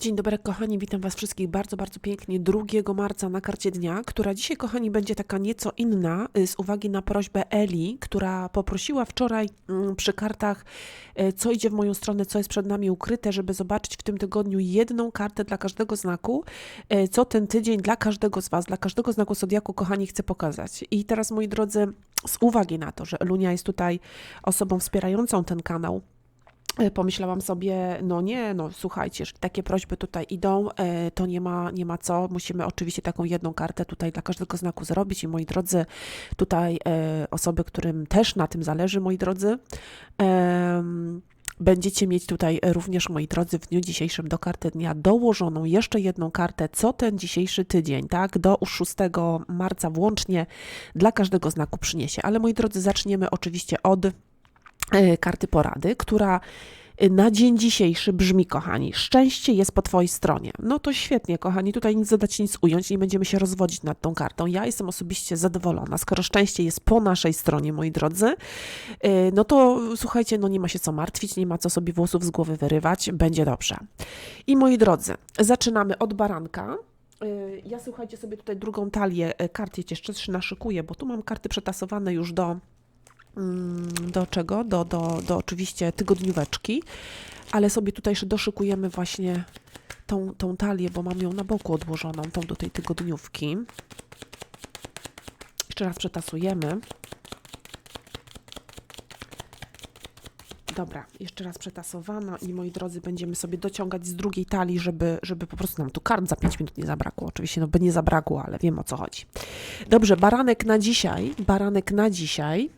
Dzień dobry, kochani, witam Was wszystkich bardzo, bardzo pięknie 2 marca na karcie dnia, która dzisiaj, kochani, będzie taka nieco inna y, z uwagi na prośbę Eli, która poprosiła wczoraj mm, przy kartach, y, co idzie w moją stronę, co jest przed nami ukryte, żeby zobaczyć w tym tygodniu jedną kartę dla każdego znaku, y, co ten tydzień dla każdego z Was, dla każdego znaku Zodiaku, kochani, chcę pokazać. I teraz, moi drodzy, z uwagi na to, że Lunia jest tutaj osobą wspierającą ten kanał, Pomyślałam sobie, no nie, no słuchajcie, takie prośby tutaj idą, e, to nie ma, nie ma co. Musimy oczywiście taką jedną kartę tutaj dla każdego znaku zrobić. I moi drodzy, tutaj e, osoby, którym też na tym zależy, moi drodzy, Będziecie mieć tutaj również, moi drodzy, w dniu dzisiejszym do karty dnia dołożoną jeszcze jedną kartę, co ten dzisiejszy tydzień, tak, do 6 marca włącznie dla każdego znaku przyniesie. Ale moi drodzy, zaczniemy oczywiście od e, karty porady, która e, na dzień dzisiejszy brzmi, kochani, szczęście jest po Twojej stronie. No to świetnie, kochani, tutaj nic dodać, nic ująć, nie będziemy się rozwodzić nad tą kartą. Ja jestem osobiście zadowolona. Skoro szczęście jest po naszej stronie, moi drodzy, e, no to słuchajcie, no nie ma się co martwić, nie ma co sobie włosów z głowy wyrywać, będzie dobrze. I moi drodzy, zaczynamy od baranka. Ja słuchajcie sobie tutaj drugą talię e, kart jeszcze naszykuję, bo tu mam karty przetasowane już do do czego? Do, do, do oczywiście tygodnióweczki, ale sobie tutaj jeszcze doszykujemy właśnie tą, tą talię, bo mam ją na boku odłożoną, tą do tej tygodniówki. Jeszcze raz przetasujemy. Dobra, jeszcze raz przetasowana i moi drodzy, będziemy sobie dociągać z drugiej talii, żeby, żeby po prostu nam tu kart za 5 minut nie zabrakło. Oczywiście, no by nie zabrakło, ale wiem o co chodzi. Dobrze, baranek na dzisiaj, baranek na dzisiaj.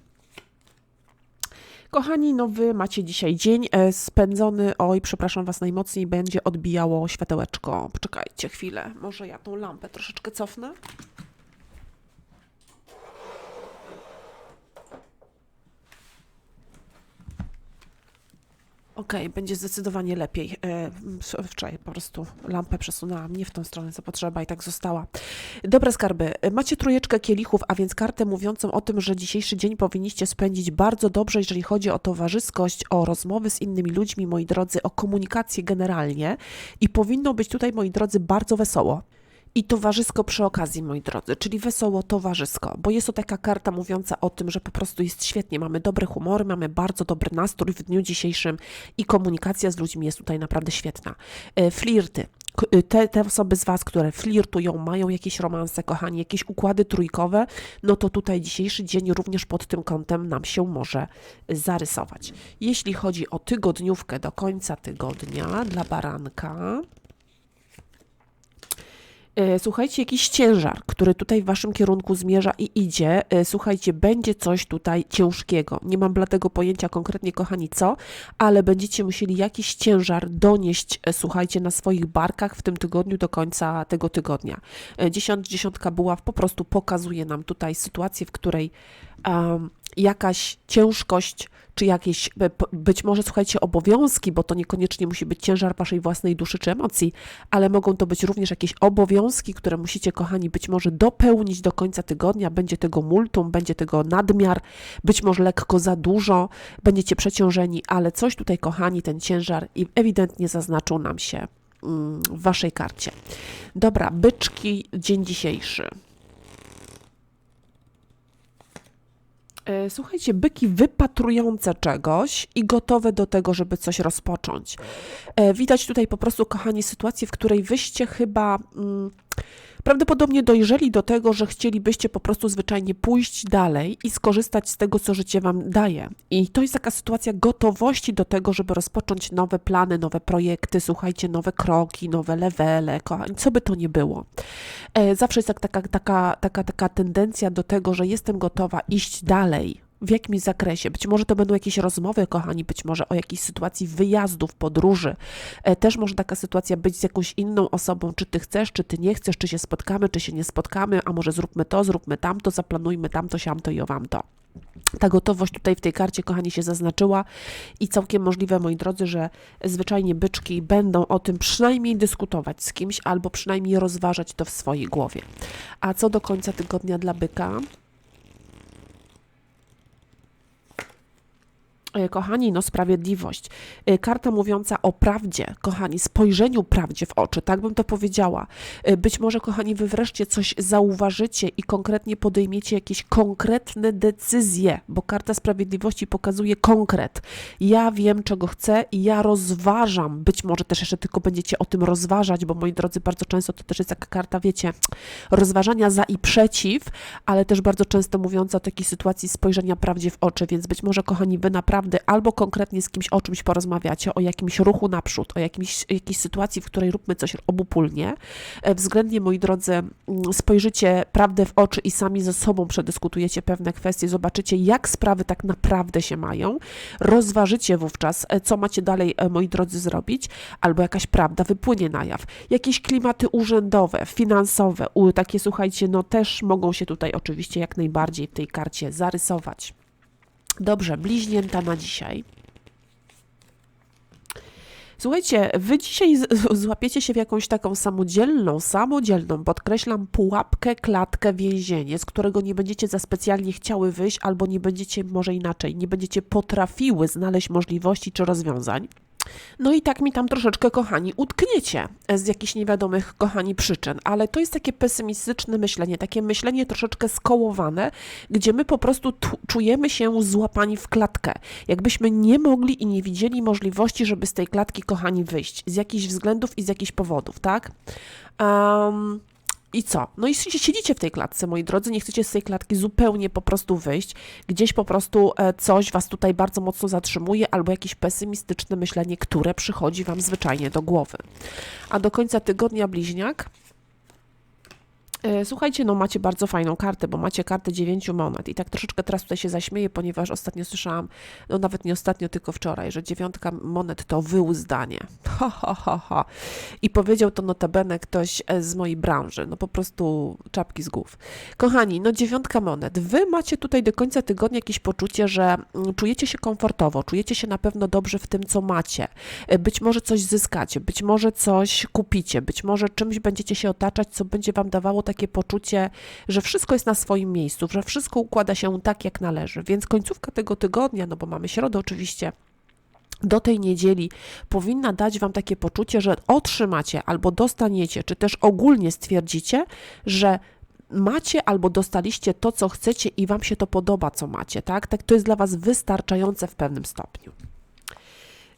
Kochani, no wy macie dzisiaj dzień e, spędzony, oj, przepraszam was najmocniej, będzie odbijało światełeczko. Poczekajcie chwilę, może ja tą lampę troszeczkę cofnę. Okej, będzie zdecydowanie lepiej. E, Wczoraj po prostu lampę przesunęłam nie w tą stronę, co potrzeba i tak została. Dobre skarby. E, Macie trójeczkę kielichów, a więc kartę mówiącą o tym, że dzisiejszy dzień powinniście spędzić bardzo dobrze, jeżeli chodzi o towarzyskość, o rozmowy z innymi ludźmi, moi drodzy, o komunikację generalnie. I powinno być tutaj, moi drodzy, bardzo wesoło. I towarzysko przy okazji, moi drodzy, czyli wesoło towarzysko, bo jest to taka karta mówiąca o tym, że po prostu jest świetnie, mamy dobre humory, mamy bardzo dobry nastrój w dniu dzisiejszym i komunikacja z ludźmi jest tutaj naprawdę świetna. E, Flirty. Y, Te, te osoby z Was, które flirtują, mają jakieś romanse, kochani, jakieś układy trójkowe, no to tutaj dzisiejszy dzień również pod tym kątem nam się może zarysować. Jeśli chodzi o tygodniówkę do końca tygodnia dla baranka, E, Słuchajcie, jakiś ciężar, który tutaj w waszym kierunku zmierza i idzie. E, Słuchajcie, będzie coś tutaj ciężkiego. Nie mam dlatego pojęcia konkretnie, kochani, co, ale będziecie musieli jakiś ciężar donieść, e, słuchajcie, na swoich barkach w tym tygodniu do końca tego tygodnia. E, Dziesiąt, dziesiątka buław po prostu pokazuje nam tutaj sytuację, w której um, jakaś ciężkość, czy jakieś być może, słuchajcie, obowiązki, bo to niekoniecznie musi być ciężar waszej własnej duszy czy emocji, ale mogą to być również jakieś obowiązki, które musicie, kochani, być może dopełnić do końca tygodnia. Będzie tego multum, będzie tego nadmiar, być może lekko za dużo, będziecie przeciążeni, ale coś tutaj, kochani, ten ciężar i ewidentnie zaznaczył nam się mm, w waszej karcie. Dobra, byczki, dzień dzisiejszy. Słuchajcie, byki wypatrujące czegoś i gotowe do tego, żeby coś rozpocząć. E, Widać tutaj po prostu, kochani, sytuację, w której wyście chyba mm, prawdopodobnie dojrzeli do tego, że chcielibyście po prostu zwyczajnie pójść dalej i skorzystać z tego, co życie wam daje. I to jest taka sytuacja gotowości do tego, żeby rozpocząć nowe plany, nowe projekty, słuchajcie, nowe kroki, nowe levele, kochani, co by to nie było. E, Zawsze jest tak, taka, taka, taka, taka tendencja do tego, że jestem gotowa iść dalej. W jakimś zakresie. Być może to będą jakieś rozmowy, kochani, być może o jakiejś sytuacji wyjazdów, podróży. E, Też może taka sytuacja być z jakąś inną osobą, czy ty chcesz, czy ty nie chcesz, czy się spotkamy, czy się nie spotkamy, a może zróbmy to, zróbmy tamto, zaplanujmy tamto, siamto i owamto. Ta gotowość tutaj w tej karcie, kochani, się zaznaczyła i całkiem możliwe, moi drodzy, że zwyczajnie byczki będą o tym przynajmniej dyskutować z kimś albo przynajmniej rozważać to w swojej głowie. A co do końca tygodnia dla byka? Kochani, no sprawiedliwość. E, Karta mówiąca o prawdzie, kochani, spojrzeniu prawdzie w oczy, tak bym to powiedziała. E, Być może, kochani, wy wreszcie coś zauważycie i konkretnie podejmiecie jakieś konkretne decyzje, bo Karta Sprawiedliwości pokazuje konkret. Ja wiem, czego chcę i ja rozważam. Być może też jeszcze tylko będziecie o tym rozważać, bo moi drodzy, bardzo często to też jest taka karta, wiecie, rozważania za i przeciw, ale też bardzo często mówiąca o takiej sytuacji spojrzenia prawdzie w oczy, więc być może, kochani, wy naprawdę albo konkretnie z kimś o czymś porozmawiacie, o jakimś ruchu naprzód, o jakimś, jakiejś sytuacji, w której róbmy coś obopólnie. E, Względnie, moi drodzy, mm, spojrzycie prawdę w oczy i sami ze sobą przedyskutujecie pewne kwestie, zobaczycie, jak sprawy tak naprawdę się mają, rozważycie wówczas, e, co macie dalej, e, moi drodzy, zrobić, albo jakaś prawda wypłynie na jaw. Jakieś klimaty urzędowe, finansowe, takie, słuchajcie, no też mogą się tutaj oczywiście jak najbardziej w tej karcie zarysować. Dobrze, bliźnięta na dzisiaj. Słuchajcie, wy dzisiaj złapiecie się w jakąś taką samodzielną, samodzielną, podkreślam, pułapkę, klatkę, więzienie, z którego nie będziecie za specjalnie chciały wyjść, albo nie będziecie, może inaczej, nie będziecie potrafiły znaleźć możliwości czy rozwiązań. No i tak mi tam troszeczkę, kochani, utkniecie z jakichś niewiadomych, kochani, przyczyn, ale to jest takie pesymistyczne myślenie, takie myślenie troszeczkę skołowane, gdzie my po prostu tu- czujemy się złapani w klatkę. Jakbyśmy nie mogli i nie widzieli możliwości, żeby z tej klatki, kochani, wyjść. Z jakichś względów i z jakichś powodów, tak? Um, i co? No i si- siedzicie w tej klatce, moi drodzy, nie chcecie z tej klatki zupełnie po prostu wyjść. Gdzieś po prostu e, coś was tutaj bardzo mocno zatrzymuje, albo jakieś pesymistyczne myślenie, które przychodzi wam zwyczajnie do głowy. A do końca tygodnia bliźniak. E, Słuchajcie, no macie bardzo fajną kartę, bo macie kartę dziewięciu monet i tak troszeczkę teraz tutaj się zaśmieję, ponieważ ostatnio słyszałam, no nawet nie ostatnio, tylko wczoraj, że dziewiątka monet to wyuzdanie. Ha, ha, ha, ha. I powiedział to notabene ktoś e, z mojej branży, no po prostu czapki z głów. Kochani, no dziewiątka monet. Wy macie tutaj do końca tygodnia jakieś poczucie, że mm, czujecie się komfortowo, czujecie się na pewno dobrze w tym, co macie. E, Być może coś zyskacie, być może coś kupicie, być może czymś będziecie się otaczać, co będzie wam dawało takie poczucie, że wszystko jest na swoim miejscu, że wszystko układa się tak, jak należy. Więc końcówka tego tygodnia, no bo mamy środę oczywiście, do tej niedzieli powinna dać Wam takie poczucie, że otrzymacie albo dostaniecie, czy też ogólnie stwierdzicie, że macie albo dostaliście to, co chcecie i Wam się to podoba, co macie, tak? Tak to jest dla Was wystarczające w pewnym stopniu.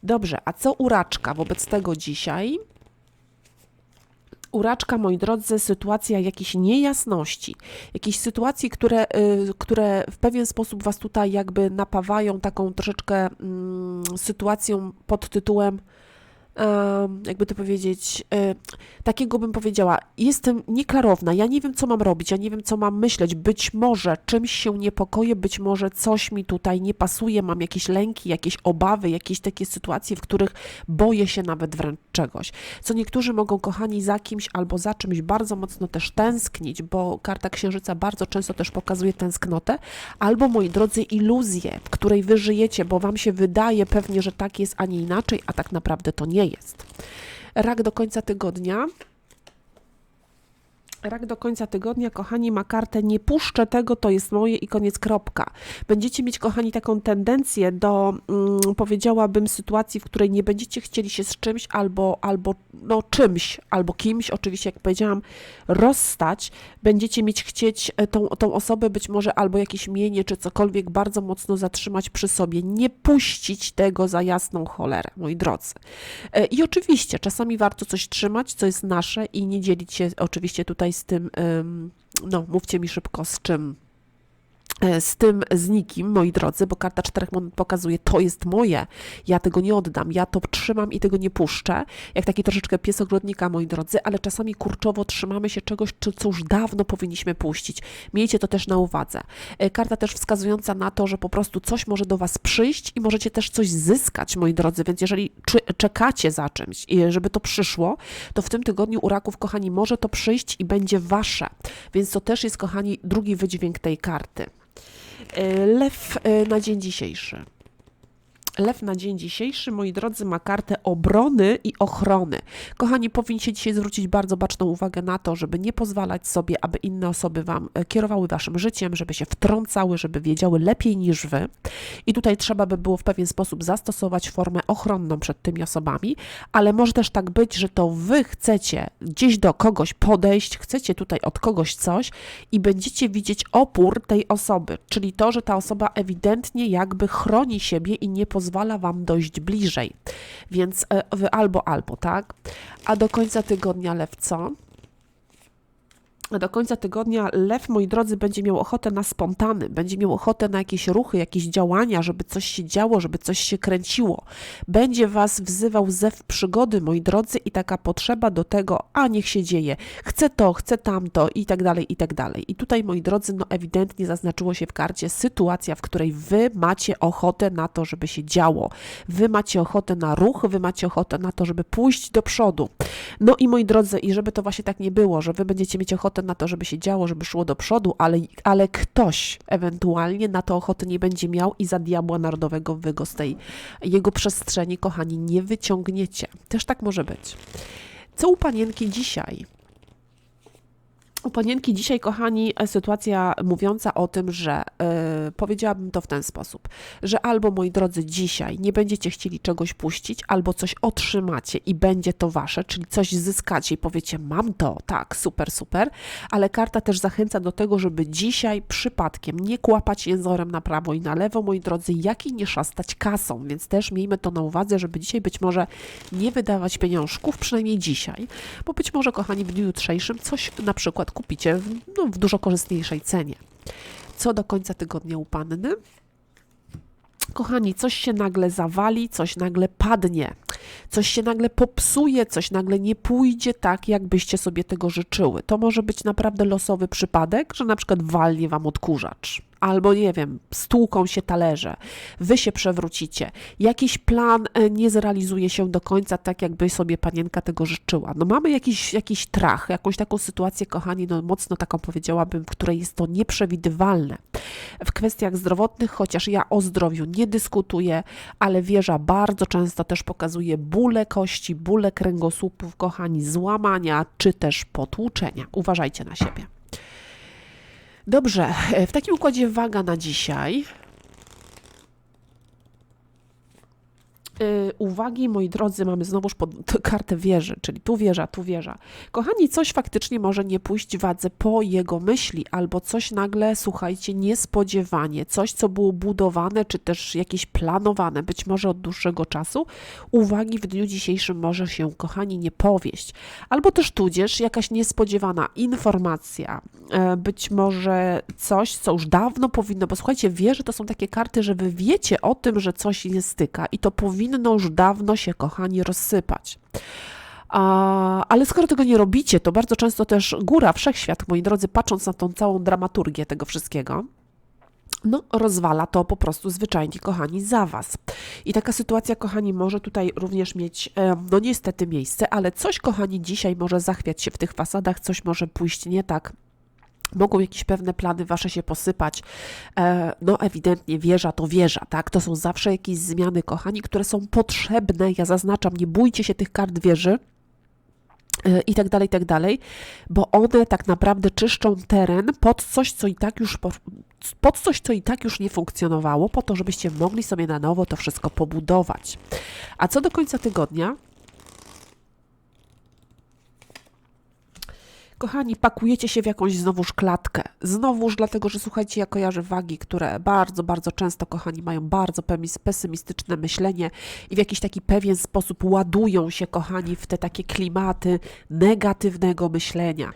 Dobrze, a co uraczka wobec tego dzisiaj? Uraczka, moi drodzy, sytuacja jakichś niejasności, jakichś sytuacji, które, y, które w pewien sposób Was tutaj jakby napawają taką troszeczkę mm, sytuacją pod tytułem, em, jakby to powiedzieć, y, takiego bym powiedziała, jestem nieklarowna, ja nie wiem, co mam robić, ja nie wiem, co mam myśleć, być może czymś się niepokoję, być może coś mi tutaj nie pasuje, mam jakieś lęki, jakieś obawy, jakieś takie sytuacje, w których boję się nawet wręcz czegoś. Co niektórzy mogą, kochani, za kimś albo za czymś bardzo mocno też tęsknić, bo karta księżyca bardzo często też pokazuje tęsknotę, albo, moi drodzy, iluzję, w której wy żyjecie, bo wam się wydaje pewnie, że tak jest, a nie inaczej, a tak naprawdę to nie jest. Rak do końca tygodnia. Rak do końca tygodnia, kochani, ma kartę nie puszczę tego, to jest moje i koniec kropka. Będziecie mieć, kochani, taką tendencję do, mm, powiedziałabym, sytuacji, w której nie będziecie chcieli się z czymś albo, albo no, czymś, albo kimś, oczywiście, jak powiedziałam, rozstać. Będziecie mieć chcieć e, tą, tą osobę być może albo jakieś mienie, czy cokolwiek bardzo mocno zatrzymać przy sobie. Nie puścić tego za jasną cholerę, moi drodzy. E, I oczywiście, czasami warto coś trzymać, co jest nasze i nie dzielić się oczywiście tutaj z tym, no mówcie mi szybko, z czym, z tym, z nikim, moi drodzy, bo karta czterech monet pokazuje, to jest moje, ja tego nie oddam, ja to trzymam i tego nie puszczę, jak taki troszeczkę pies ogrodnika, moi drodzy, ale czasami kurczowo trzymamy się czegoś, co już dawno powinniśmy puścić. Miejcie to też na uwadze. E, Karta też wskazująca na to, że po prostu coś może do Was przyjść i możecie też coś zyskać, moi drodzy, więc jeżeli czekacie za czymś, żeby to przyszło, to w tym tygodniu u raków, kochani, może to przyjść i będzie Wasze, więc to też jest, kochani, drugi wydźwięk tej karty. Lew e, na dzień dzisiejszy. Lew na dzień dzisiejszy, moi drodzy, ma kartę obrony i ochrony. Kochani, powinniście dzisiaj zwrócić bardzo baczną uwagę na to, żeby nie pozwalać sobie, aby inne osoby wam e, kierowały waszym życiem, żeby się wtrącały, żeby wiedziały lepiej niż wy. I tutaj trzeba by było w pewien sposób zastosować formę ochronną przed tymi osobami, ale może też tak być, że to wy chcecie gdzieś do kogoś podejść, chcecie tutaj od kogoś coś i będziecie widzieć opór tej osoby, czyli to, że ta osoba ewidentnie jakby chroni siebie i nie pozwala wam dojść bliżej. Więc e, albo, albo, tak? A do końca tygodnia lew co? A do końca tygodnia lew, moi drodzy, będzie miał ochotę na spontany, będzie miał ochotę na jakieś ruchy, jakieś działania, żeby coś się działo, żeby coś się kręciło. Będzie was wzywał zew przygody, moi drodzy, i taka potrzeba do tego, a niech się dzieje, chcę to, chcę tamto i tak dalej, i tak dalej. I tutaj, moi drodzy, no ewidentnie zaznaczyło się w karcie sytuacja, w której wy macie ochotę na to, żeby się działo. Wy macie ochotę na ruch, wy macie ochotę na to, żeby pójść do przodu. No i moi drodzy, i żeby to właśnie tak nie było, że wy będziecie mieć ochotę na to, żeby się działo, żeby szło do przodu, ale, ale ktoś ewentualnie na to ochoty nie będzie miał i za diabła narodowego wy go z tej jego przestrzeni, kochani, nie wyciągniecie. Też tak może być. Co u panienki dzisiaj? U panienki dzisiaj, kochani, e, sytuacja mówiąca o tym, że yy, powiedziałabym to w ten sposób, że albo moi drodzy dzisiaj nie będziecie chcieli czegoś puścić, albo coś otrzymacie i będzie to wasze, czyli coś zyskacie i powiecie, mam to, tak, super, super, ale karta też zachęca do tego, żeby dzisiaj przypadkiem nie kłapać jęzorem na prawo i na lewo, moi drodzy, jak i nie szastać kasą, więc też miejmy to na uwadze, żeby dzisiaj być może nie wydawać pieniążków, przynajmniej dzisiaj, bo być może, kochani, w dniu jutrzejszym coś na przykład kupicie w, no, w dużo korzystniejszej cenie. Co do końca tygodnia u panny? Kochani, coś się nagle zawali, coś nagle padnie, coś się nagle popsuje, coś nagle nie pójdzie tak, jakbyście sobie tego życzyły. To może być naprawdę losowy przypadek, że na przykład walnie wam odkurzacz albo nie wiem, stłuką się talerze, wy się przewrócicie, jakiś plan e, nie zrealizuje się do końca tak, jakby sobie panienka tego życzyła. No mamy jakiś, jakiś trach, jakąś taką sytuację, kochani, no mocno taką powiedziałabym, w której jest to nieprzewidywalne. W kwestiach zdrowotnych, chociaż ja o zdrowiu nie dyskutuję, ale wieża bardzo często też pokazuje bóle kości, bóle kręgosłupów, kochani, złamania czy też potłuczenia. Uważajcie na siebie. Dobrze, e, w takim układzie waga na dzisiaj. Uwagi, moi drodzy, mamy znowuż pod kartę wieży, czyli tu wieża, tu wieża. Kochani, coś faktycznie może nie pójść wadze po jego myśli, albo coś nagle, słuchajcie, niespodziewanie, coś, co było budowane, czy też jakieś planowane, być może od dłuższego czasu, uwagi w dniu dzisiejszym może się, kochani, nie powieść. Albo też tudzież jakaś niespodziewana informacja, e, być może coś, co już dawno powinno, bo słuchajcie, wieże to są takie karty, że wy wiecie o tym, że coś nie styka i to powinno powinno już dawno się, kochani, rozsypać. A, ale skoro tego nie robicie, to bardzo często też góra, wszechświat, moi drodzy, patrząc na tą całą dramaturgię tego wszystkiego, no, rozwala to po prostu zwyczajnie, kochani, za Was. I taka sytuacja, kochani, może tutaj również mieć, no niestety, miejsce, ale coś, kochani, dzisiaj może zachwiać się w tych fasadach, coś może pójść nie tak mogą jakieś pewne plany wasze się posypać. E, no ewidentnie wieża to wieża, tak? To są zawsze jakieś zmiany, kochani, które są potrzebne. Ja zaznaczam, nie bójcie się tych kart wieży e, i tak dalej, i tak dalej, bo one tak naprawdę czyszczą teren pod coś, co i tak już pod coś, co i tak już nie funkcjonowało, po to, żebyście mogli sobie na nowo to wszystko pobudować. A co do końca tygodnia, Kochani, pakujecie się w jakąś znowuż klatkę. Znowuż dlatego, że słuchajcie, ja kojarzę wagi, które bardzo, bardzo często, kochani, mają bardzo pesymistyczne myślenie i w jakiś taki pewien sposób ładują się, kochani, w te takie klimaty negatywnego myślenia.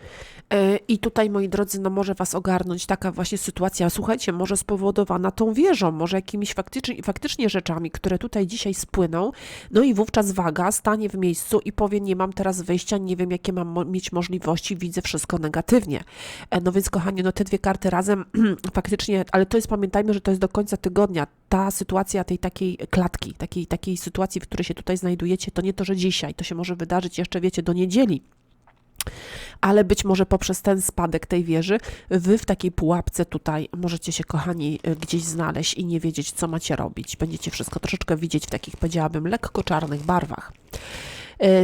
E, I tutaj, moi drodzy, no może Was ogarnąć taka właśnie sytuacja, słuchajcie, może spowodowana tą wieżą, może jakimiś faktycznie, faktycznie rzeczami, które tutaj dzisiaj spłyną, no i wówczas waga stanie w miejscu i powie, nie mam teraz wyjścia, nie wiem, jakie mam mieć możliwości, widzę wszystko negatywnie. E, no więc, kochani, no te dwie karty razem faktycznie, ale to jest, pamiętajmy, że to jest do końca tygodnia. Ta sytuacja tej takiej klatki, takiej, takiej sytuacji, w której się tutaj znajdujecie, to nie to, że dzisiaj, to się może wydarzyć jeszcze, wiecie, do niedzieli ale być może poprzez ten spadek tej wieży, wy w takiej pułapce tutaj możecie się, kochani, y, gdzieś znaleźć i nie wiedzieć, co macie robić. Będziecie wszystko troszeczkę widzieć w takich, powiedziałabym, lekko czarnych barwach.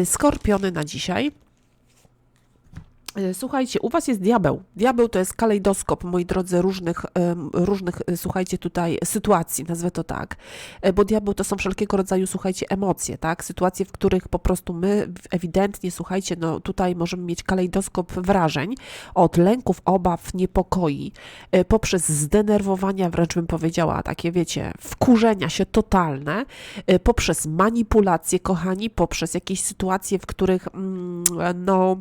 Y, Skorpiony na dzisiaj. E, Słuchajcie, u Was jest diabeł. Diabeł to jest kalejdoskop, moi drodzy, różnych, różnych, e, słuchajcie, tutaj sytuacji, nazwę to tak. E, Bo diabeł to są wszelkiego rodzaju, słuchajcie, emocje, tak? Sytuacje, w których po prostu my ewidentnie, słuchajcie, no tutaj możemy mieć kalejdoskop wrażeń od lęków, obaw, niepokoi, poprzez zdenerwowania, wręcz bym powiedziała, takie, wiecie, wkurzenia się totalne, poprzez manipulacje, kochani, poprzez jakieś sytuacje, w których, mm, no,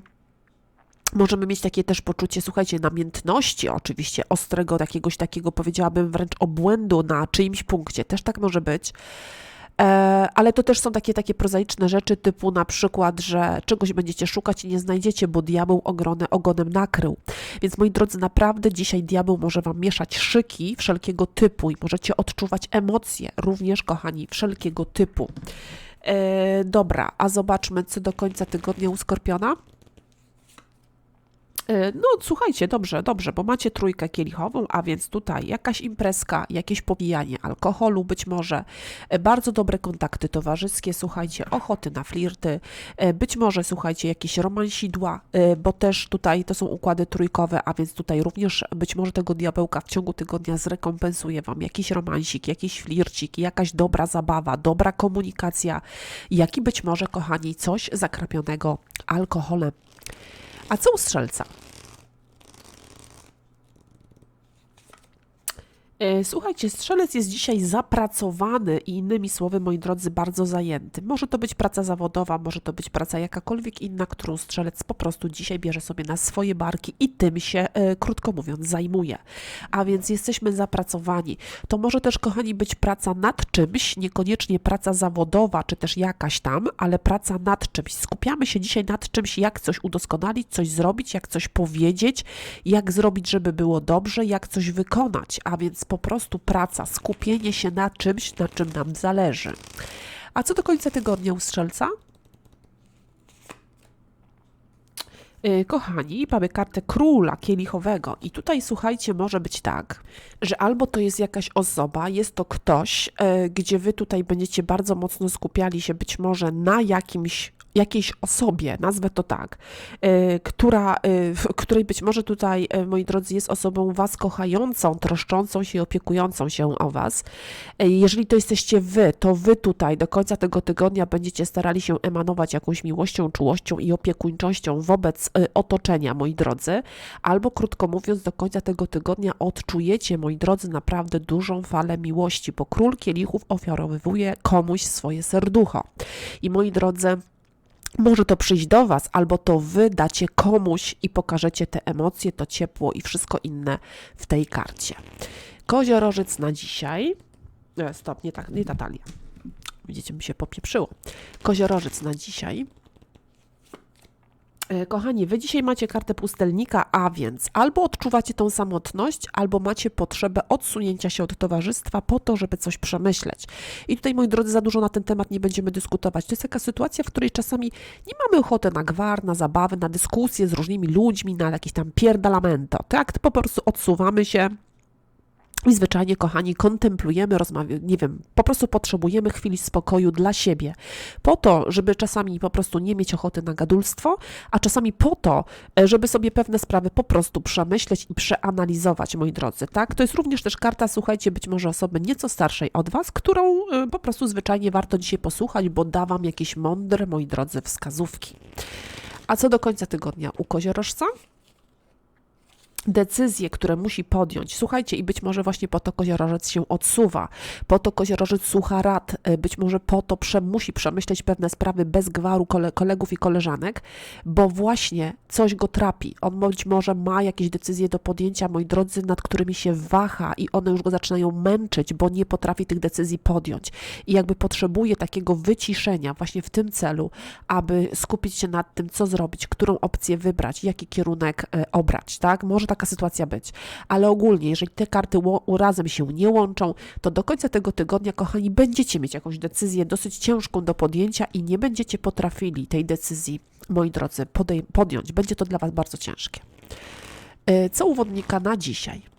Możemy mieć takie też poczucie, słuchajcie, namiętności, oczywiście, ostrego, jakiegoś takiego, powiedziałabym, wręcz obłędu na czyimś punkcie. Też tak może być. E, ale to też są takie, takie prozaiczne rzeczy, typu na przykład, że czegoś będziecie szukać i nie znajdziecie, bo diabeł ogronę ogonem nakrył. Więc moi drodzy, naprawdę dzisiaj diabeł może wam mieszać szyki wszelkiego typu i możecie odczuwać emocje, również, kochani, wszelkiego typu. E, dobra, a zobaczmy, co do końca tygodnia u Skorpiona. E, No, słuchajcie, dobrze, dobrze, bo macie trójkę kielichową, a więc tutaj jakaś imprezka, jakieś popijanie alkoholu być może, e, bardzo dobre kontakty towarzyskie, słuchajcie, ochoty na flirty, e, być może, słuchajcie, jakieś romansidła, bo też tutaj to są układy trójkowe, a więc tutaj również być może tego diabełka w ciągu tygodnia zrekompensuje Wam jakiś romansik, jakiś flircik, jakaś dobra zabawa, dobra komunikacja, jak i być może, kochani, coś zakrapionego alkoholem. A co u strzelca? Słuchajcie, strzelec jest dzisiaj zapracowany i innymi słowy, moi drodzy, bardzo zajęty. Może to być praca zawodowa, może to być praca jakakolwiek inna, którą strzelec po prostu dzisiaj bierze sobie na swoje barki i tym się, e, krótko mówiąc, zajmuje. A więc jesteśmy zapracowani. To może też, kochani, być praca nad czymś, niekoniecznie praca zawodowa, czy też jakaś tam, ale praca nad czymś. Skupiamy się dzisiaj nad czymś, jak coś udoskonalić, coś zrobić, jak coś powiedzieć, jak zrobić, żeby było dobrze, jak coś wykonać. A więc po prostu praca, skupienie się na czymś, na czym nam zależy. A co do końca tygodnia u strzelca? Yy, Kochani, mamy kartę króla kielichowego i tutaj słuchajcie, może być tak, że albo to jest jakaś osoba, jest to ktoś, e, gdzie wy tutaj będziecie bardzo mocno skupiali się być może na jakimś jakiejś osobie, nazwę to tak, e, która, w której być może tutaj, e, moi drodzy, jest osobą was kochającą, troszczącą się i opiekującą się o was. Jeżeli to jesteście wy, to wy tutaj do końca tego tygodnia będziecie starali się emanować jakąś miłością, czułością i opiekuńczością wobec otoczenia, moi drodzy, albo krótko mówiąc, do końca tego tygodnia odczujecie, moi drodzy, naprawdę dużą falę miłości, bo król kielichów ofiarowywuje komuś swoje serducho. I moi drodzy, może to przyjść do Was, albo to Wy dacie komuś i pokażecie te emocje, to ciepło i wszystko inne w tej karcie. Koziorożec na dzisiaj. E, stop, nie, tak, nie ta talia. Widzicie, mi się popieprzyło. Koziorożec na dzisiaj. E, Kochani, wy dzisiaj macie kartę pustelnika, a więc albo odczuwacie tą samotność, albo macie potrzebę odsunięcia się od towarzystwa po to, żeby coś przemyśleć. I tutaj, moi drodzy, za dużo na ten temat nie będziemy dyskutować. To jest taka sytuacja, w której czasami nie mamy ochoty na gwar, na zabawy, na dyskusje z różnymi ludźmi, na jakieś tam pierdalamento. Tak, po prostu odsuwamy się, i zwyczajnie, kochani, kontemplujemy, rozmawiamy, nie wiem, po prostu potrzebujemy chwili spokoju dla siebie. Po to, żeby czasami po prostu nie mieć ochoty na gadulstwo, a czasami po to, e, żeby sobie pewne sprawy po prostu przemyśleć i przeanalizować, moi drodzy, tak? To jest również też karta, słuchajcie, być może osoby nieco starszej od Was, którą e, po prostu zwyczajnie warto dzisiaj posłuchać, bo da Wam jakieś mądre, moi drodzy, wskazówki. A co do końca tygodnia u koziorożca? Decyzje, które musi podjąć. Słuchajcie, i być może właśnie po to koziorożec się odsuwa, po to koziorożec słucha rad, e, być może po to prze, musi przemyśleć pewne sprawy bez gwaru kole, kolegów i koleżanek, bo właśnie coś go trapi. On być może ma jakieś decyzje do podjęcia, moi drodzy, nad którymi się waha i one już go zaczynają męczyć, bo nie potrafi tych decyzji podjąć. I jakby potrzebuje takiego wyciszenia właśnie w tym celu, aby skupić się nad tym, co zrobić, którą opcję wybrać, jaki kierunek e, obrać, tak? Może taka sytuacja być. Ale ogólnie, jeżeli te karty razem się nie łączą, to do końca tego tygodnia, kochani, będziecie mieć jakąś decyzję dosyć ciężką do podjęcia i nie będziecie potrafili tej decyzji, moi drodzy, podjąć. Będzie to dla Was bardzo ciężkie. E, Co u wodnika na dzisiaj?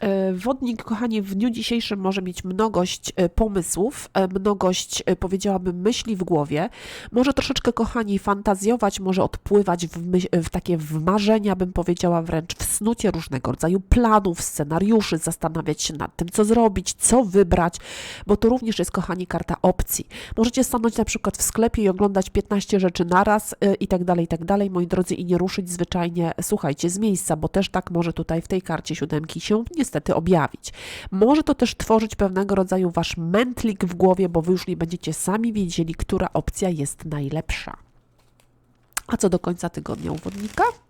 E, Wodnik, kochani, w dniu dzisiejszym może mieć mnogość e, pomysłów, e, mnogość, powiedziałabym, myśli w głowie. Może troszeczkę, kochani, fantazjować, może odpływać w, w takie w marzenia, bym powiedziała wręcz, w snucie różnego rodzaju planów, scenariuszy, zastanawiać się nad tym, co zrobić, co wybrać, bo to również jest, kochani, karta opcji. Możecie stanąć na przykład w sklepie i oglądać 15 rzeczy naraz i tak dalej, i tak dalej, moi drodzy, i nie ruszyć zwyczajnie, słuchajcie, z miejsca, bo też tak może tutaj w tej karcie siódemki się niestety objawić. Może to też tworzyć pewnego rodzaju wasz mętlik w głowie, bo wy już nie będziecie sami wiedzieli, która opcja jest najlepsza. A co do końca tygodnia uwodnika? E,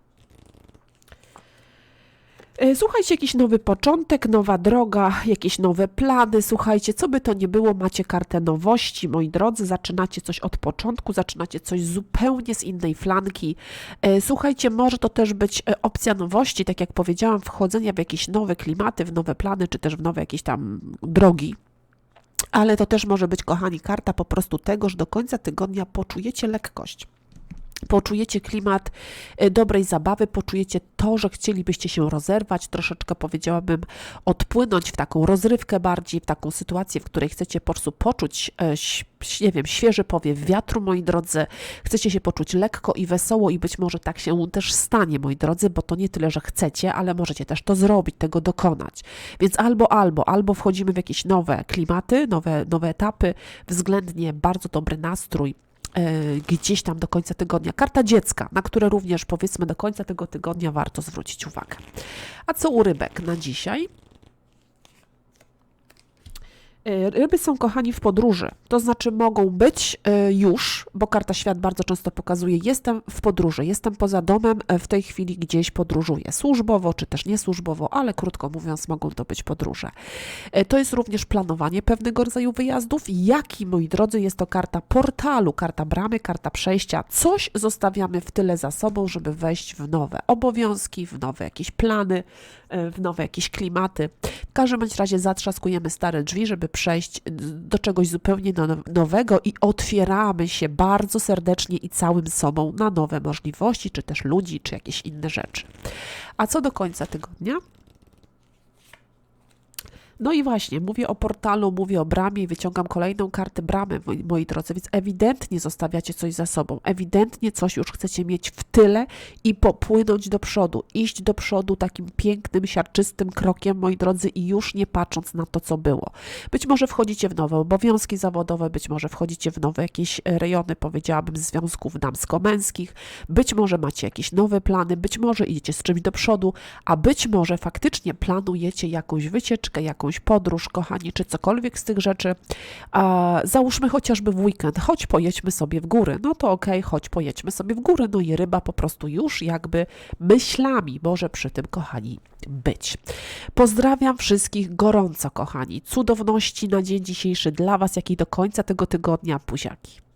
Słuchajcie, jakiś nowy początek, nowa droga, jakieś nowe plany. Słuchajcie, co by to nie było, macie kartę nowości, moi drodzy. Zaczynacie coś od początku, zaczynacie coś zupełnie z innej flanki. E, Słuchajcie, może to też być e, opcja nowości, tak jak powiedziałam, wchodzenia w jakieś nowe klimaty, w nowe plany, czy też w nowe jakieś tam drogi. Ale to też może być, kochani, karta po prostu tego, że do końca tygodnia poczujecie lekkość poczujecie klimat e, dobrej zabawy, poczujecie to, że chcielibyście się rozerwać, troszeczkę powiedziałabym odpłynąć w taką rozrywkę bardziej, w taką sytuację, w której chcecie po prostu poczuć, e, nie wiem, świeży powiew wiatru, moi drodzy, chcecie się poczuć lekko i wesoło i być może tak się też stanie, moi drodzy, bo to nie tyle, że chcecie, ale możecie też to zrobić, tego dokonać. Więc albo, albo, albo wchodzimy w jakieś nowe klimaty, nowe, nowe etapy, względnie bardzo dobry nastrój, gdzieś tam do końca tygodnia. Karta dziecka, na które również powiedzmy do końca tego tygodnia warto zwrócić uwagę. A co u rybek na dzisiaj? E, Ryby są kochani w podróży, to znaczy mogą być e, już, bo karta świat bardzo często pokazuje, jestem w podróży, jestem poza domem, e, w tej chwili gdzieś podróżuję, służbowo czy też niesłużbowo, ale krótko mówiąc mogą to być podróże. To jest również planowanie pewnego rodzaju wyjazdów, jak i moi drodzy jest to karta portalu, karta bramy, karta przejścia. Coś zostawiamy w tyle za sobą, żeby wejść w nowe obowiązki, w nowe jakieś plany, w nowe jakieś klimaty. W każdym razie zatrzaskujemy stare drzwi, żeby przejść do czegoś zupełnie no- nowego i otwieramy się bardzo serdecznie i całym sobą na nowe możliwości, czy też ludzi, czy jakieś inne rzeczy. A co do końca tygodnia? No i właśnie, mówię o portalu, mówię o bramie i wyciągam kolejną kartę bramy, moi, drodzy, więc ewidentnie zostawiacie coś za sobą, ewidentnie coś już chcecie mieć w tyle i popłynąć do przodu, iść do przodu takim pięknym, siarczystym krokiem, moi drodzy, i już nie patrząc na to, co było. Być może wchodzicie w nowe obowiązki zawodowe, być może wchodzicie w nowe jakieś e, rejony, powiedziałabym, związków damsko-męskich, być może macie jakieś nowe plany, być może idziecie z czymś do przodu, a być może faktycznie planujecie jakąś wycieczkę, jakąś podróż, kochani, czy cokolwiek z tych rzeczy. A, załóżmy chociażby w weekend, chodź pojedźmy sobie w góry. No to okej, chodź pojedźmy sobie w góry. No i ryba po prostu już jakby myślami może przy tym, kochani, być. Pozdrawiam wszystkich gorąco, kochani. Cudowności na dzień dzisiejszy dla Was, jak i do końca tego tygodnia. Buziaki.